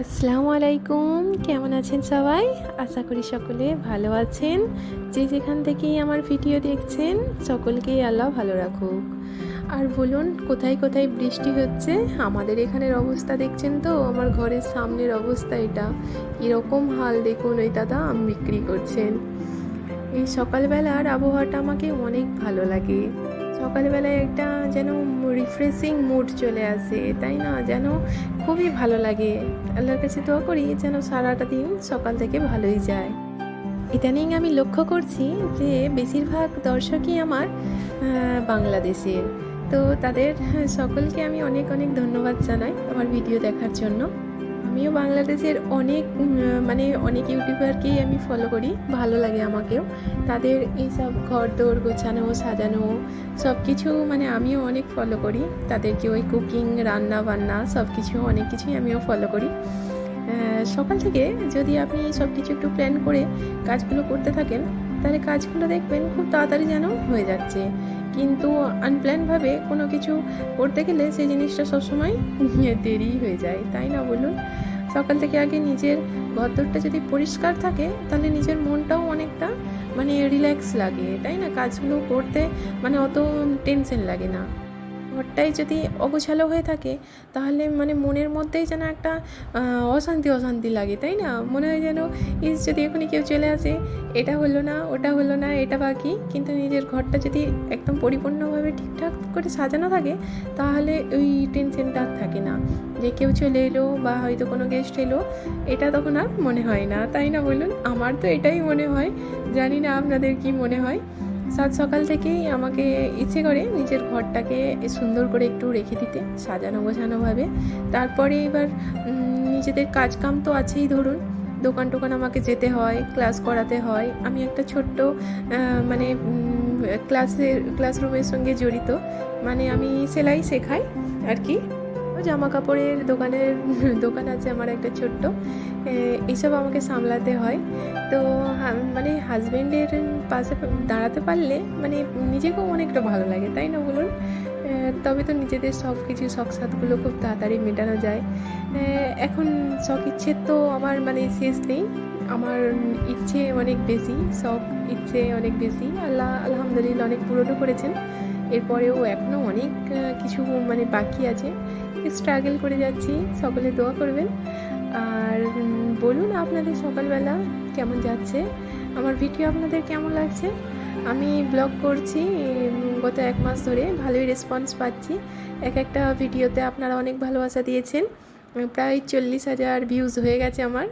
আসসালামু আলাইকুম। কেমন আছেন সবাই? আশা করি সকলে ভালো আছেন। যে যেখান থেকেই আমার ভিডিও দেখছেন, সকলকেই আল্লাহ ভালো রাখুক। আর বলুন, কোথায় কোথায় বৃষ্টি হচ্ছে? আমাদের এখানের অবস্থা দেখছেন তো? আমার ঘরের সামনের অবস্থা এটা। কীরকম হাল দেখুন ওই দাদা, আম বিক্রি করছেন। এই সকালবেলার আবহাওয়াটা আমাকে অনেক ভালো লাগে। সকালবেলায় একটা যেন রিফ্রেশিং মুড চলে আসে তাই না? যেন খুবই ভালো লাগে। আল্লাহর কাছে দোয়া করি যেন সারাটা দিন সকাল থেকে ভালোই যায়। ইদানিং আমি লক্ষ্য করছি যে বেশিরভাগ দর্শকই আমার বাংলাদেশের। তো তাদের হ্যাঁ, সকলকে আমি অনেক অনেক ধন্যবাদ জানাই আমার ভিডিও দেখার জন্য। আমিও বাংলাদেশের অনেক মানে অনেক ইউটিউবারকেই আমি ফলো করি, ভালো লাগে আমাকেও। তাদের এইসব ঘর দৌড় গোছানো, সাজানো সব কিছু মানে আমিও অনেক ফলো করি। তাদেরকে ওই কুকিং রান্না বান্না সব কিছু অনেক কিছুই আমিও ফলো করি। সকাল থেকে যদি আপনি সব কিছু একটু প্ল্যান করে কাজগুলো করতে থাকেন তাহলে কাজগুলো দেখবেন, খুব তাড়াতাড়ি যেন হয়ে যাচ্ছে। কিন্তু আনপ্ল্যানভাবে কোনো কিছু করতে গেলে সেই জিনিসটা সবসময় দেরি হয়ে যায়। তাই না বলুন? সকাল থেকে আগে নিজের ঘরদরটা যদি পরিষ্কার থাকে, তাহলে নিজের মনটাও অনেকটা মানে রিল্যাক্স লাগে। তাই না? কাজগুলো করতে মানে অত টেনশন লাগে না। ঘরটাই যদি অগোছালো হয়ে থাকে, তাহলে মানে মনের মধ্যেই যেন একটা অশান্তি অশান্তি লাগে, তাই না? মনে হয় যেন, ইস, যদি এখনই কেউ চলে আসে, এটা হলো না, ওটা হলো না, এটা বাকি। কিন্তু নিজের ঘরটা যদি একদম পরিপূর্ণভাবে ঠিকঠাক করে সাজানো থাকে, তাহলে ওই টেনশনটা আর থাকে না। যে কেউ চলে এলো বা হয়তো কোনো গেস্ট এলো, এটা তখন আর মনে হয় না, তাই না বলুন? আমার তো এটাই মনে হয়। জানি না আপনাদের কি মনে হয়। সাত সকাল থেকেই আমাকে ইচ্ছে করে নিজের ঘরটাকে সুন্দর করে একটু রেখে দিতে, সাজানো গোছানোভাবে তারপরে এবার নিজেদের কাজকাম তো আছেই ধরুন। দোকান টোকান আমাকে যেতে হয়, ক্লাস করাতে হয়। আমি একটা ছোট্ট মানে ক্লাসের, ক্লাসরুমের সঙ্গে জড়িত। মানে আমি সেলাই শেখাই আর কি। জামা কাপড়ের দোকানের দোকান আছে আমার একটা ছোট্ট। এইসব আমাকে সামলাতে হয়। তো মানে হাজব্যান্ডের পাশে দাঁড়াতে পারলে মানে নিজেকেও অনেকটা ভালো লাগে, তাই না বলুন? তবে তো নিজেদের সব কিছু, শখ সাথগুলো খুব তাড়াতাড়ি মেটানো যায়। এখন শখ ইচ্ছের তো আমার মানে শেষ নেই। আমার ইচ্ছে অনেক বেশি, শখ ইচ্ছে অনেক বেশি। আল্লাহ, আলহামদুলিল্লাহ অনেক পূরণও করেছেন। এরপরেও এখনও অনেক কিছু মানে বাকি আছে। স্ট্রাগল করে যাচ্ছি, সকলে দোয়া করবেন। আর বলুন আপনাদের সকালবেলা কেমন যাচ্ছে? আমার ভিডিও আপনাদের কেমন লাগছে? আমি ব্লগ করছি গত এক মাস ধরে ভালোই রেসপন্স পাচ্ছি। এক একটা ভিডিওতে আপনারা অনেক ভালোবাসা দিয়েছেন। প্রায় চল্লিশ হাজার ভিউজ হয়ে গেছে আমার।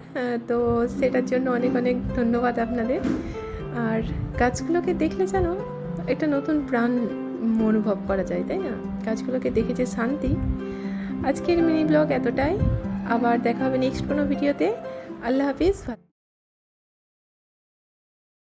তো সেটার জন্য অনেক অনেক ধন্যবাদ আপনাদের। আর গাছগুলোকে দেখলে জানো, একটা নতুন প্রাণ অনুভব করা যায়, তাই না? কাজগুলোকে দেখে যে শান্তি। আজকের মিনি ব্লগ এতটাই। আবার দেখা হবে নেক্সট কোনো ভিডিওতে আল্লাহ হাফিজ